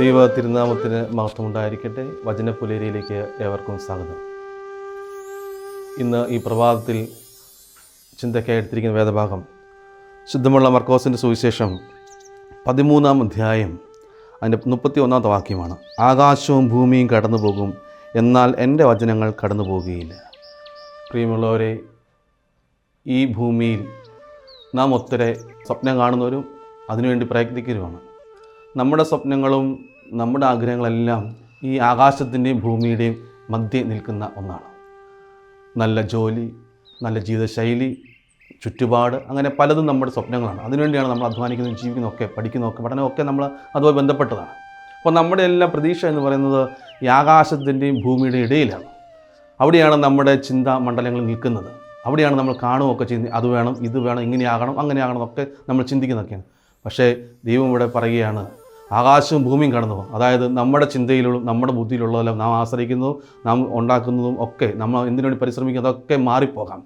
ദൈവ തിരുനാമത്തിന് മഹത്വമുണ്ടായിരിക്കട്ടെ. വചനപുലേരിയിലേക്ക് ഏവർക്കും സ്വാഗതം. ഇന്ന് ഈ പ്രഭാതത്തിൽ ചിന്തയ്ക്കായി എടുത്തിരിക്കുന്ന വേദഭാഗം ശുദ്ധമുള്ള മർക്കോസിന്റെ സുവിശേഷം പതിമൂന്നാം അധ്യായം അതിന്റെ മുപ്പത്തി ഒന്നാമത്തെ വാക്യമാണ്. ആകാശവും ഭൂമിയും കടന്നു പോകും എന്നാൽ എന്റെ വചനങ്ങൾ കടന്നു പോകുകയില്ല പ്രിയമുള്ളവരെ ഈ ഭൂമിയിൽ നാം ഒത്തിരി സ്വപ്നം കാണുന്നവരും അതിനുവേണ്ടി പ്രയത്നിക്കുന്നവരുമാണ്. നമ്മുടെ സ്വപ്നങ്ങളും നമ്മുടെ ആഗ്രഹങ്ങളെല്ലാം ഈ ആകാശത്തിന്റെയും ഭൂമിയുടെയും മധ്യേ നിൽക്കുന്ന ഒന്നാണ്. നല്ല ജോലി നല്ല ജീവിതശൈലി ചുറ്റുപാട് അങ്ങനെ പലതും നമ്മുടെ സ്വപ്നങ്ങളാണ്. അതിനുവേണ്ടിയാണ് നമ്മൾ അധ്വാനിക്കുന്നതും ജീവിക്കുന്നതൊക്കെ പഠിക്കുന്നതൊക്കെ പഠനമൊക്കെ നമ്മൾ അതുമായി ബന്ധപ്പെട്ടതാണ്. അപ്പോൾ നമ്മുടെ എല്ലാം പ്രതീക്ഷ എന്ന് പറയുന്നത് ഈ ആകാശത്തിന്റെയും ഭൂമിയുടെയും ഇടയിലാണ്. അവിടെയാണ് നമ്മുടെ ചിന്താ മണ്ഡലങ്ങൾ നിൽക്കുന്നത്. അവിടെയാണ് നമ്മൾ കാണുകയൊക്കെ ചെയ്യുന്നത്. അത് വേണം ഇത് വേണം ഇങ്ങനെയാകണം അങ്ങനെയാകണം ഒക്കെ നമ്മൾ ചിന്തിക്കുന്നതൊക്കെയാണ്. പക്ഷേ ദൈവം ഇവിടെ പറയുകയാണ് ആകാശവും ഭൂമിയും കടന്നു പോകും. അതായത് നമ്മുടെ ചിന്തയിലുള്ള നമ്മുടെ ബുദ്ധിയിലുള്ളതെല്ലാം നാം ആശ്രയിക്കുന്നതും നാം ഉണ്ടാക്കുന്നതും ഒക്കെ നമ്മൾ എന്തിനു വേണ്ടി പരിശ്രമിക്കുന്നതും അതൊക്കെ മാറിപ്പോകാം.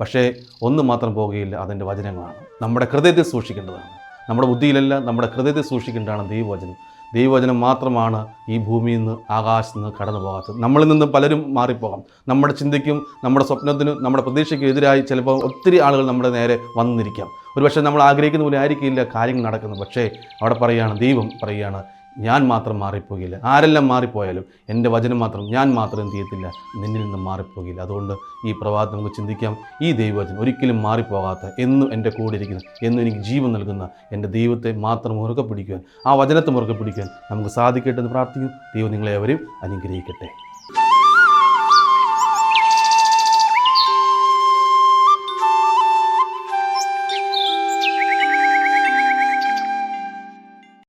പക്ഷേ ഒന്ന് മാത്രം പോകുകയില്ല അതിന്റെ വചനങ്ങളാണ്. നമ്മുടെ ഹൃദയത്തെ സൂക്ഷിക്കേണ്ടതാണ്. നമ്മുടെ ബുദ്ധിയിലല്ല നമ്മുടെ ഹൃദയത്തെ സൂക്ഷിക്കേണ്ടതാണ് ദൈവവചനം. ദൈവവചനം മാത്രമാണ് ഈ ഭൂമിയിൽ നിന്ന് ആകാശത്ത് നിന്ന് കടന്നു പോകാത്തത്. നമ്മളിൽ നിന്നും പലരും മാറിപ്പോകാം. നമ്മുടെ ചിന്തയ്ക്കും നമ്മുടെ സ്വപ്നത്തിനും നമ്മുടെ പ്രതീക്ഷയ്ക്കും എതിരായി ചിലപ്പോൾ ഒത്തിരി ആളുകൾ നമ്മുടെ നേരെ വന്നിരിക്കാം. ഒരുപക്ഷെ നമ്മൾ ആഗ്രഹിക്കുന്ന പോലെ ആയിരിക്കില്ല കാര്യങ്ങൾ നടക്കുന്നത്. പക്ഷേ അവിടെ പറയുകയാണ് ദൈവം പറയുകയാണ് ഞാൻ മാത്രം മാറിപ്പോകില്ല. ആരെല്ലാം മാറിപ്പോയാലും എന്റെ വചനം മാത്രം ഞാൻ മാത്രം എന്ത് ചെയ്യത്തില്ല നിന്നിൽ നിന്ന് മാറിപ്പോകില്ല. അതുകൊണ്ട് ഈ പ്രഭാതം നമുക്ക് ചിന്തിക്കാം ഈ ദൈവവചനം ഒരിക്കലും മാറിപ്പോകാത്ത എന്നും എന്റെ കൂടെ ഇരിക്കുന്ന എന്നും എനിക്ക് ജീവൻ നൽകുന്ന എന്റെ ദൈവത്തെ മാത്രം മുറുകെ പിടിക്കുവാൻ ആ വചനത്തെ മുറുകെ പിടിക്കുവാൻ നമുക്ക് സാധിക്കട്ടെ എന്ന് പ്രാർത്ഥിക്കും ദൈവം നിങ്ങളെ അവരെയും അനുഗ്രഹിക്കട്ടെ.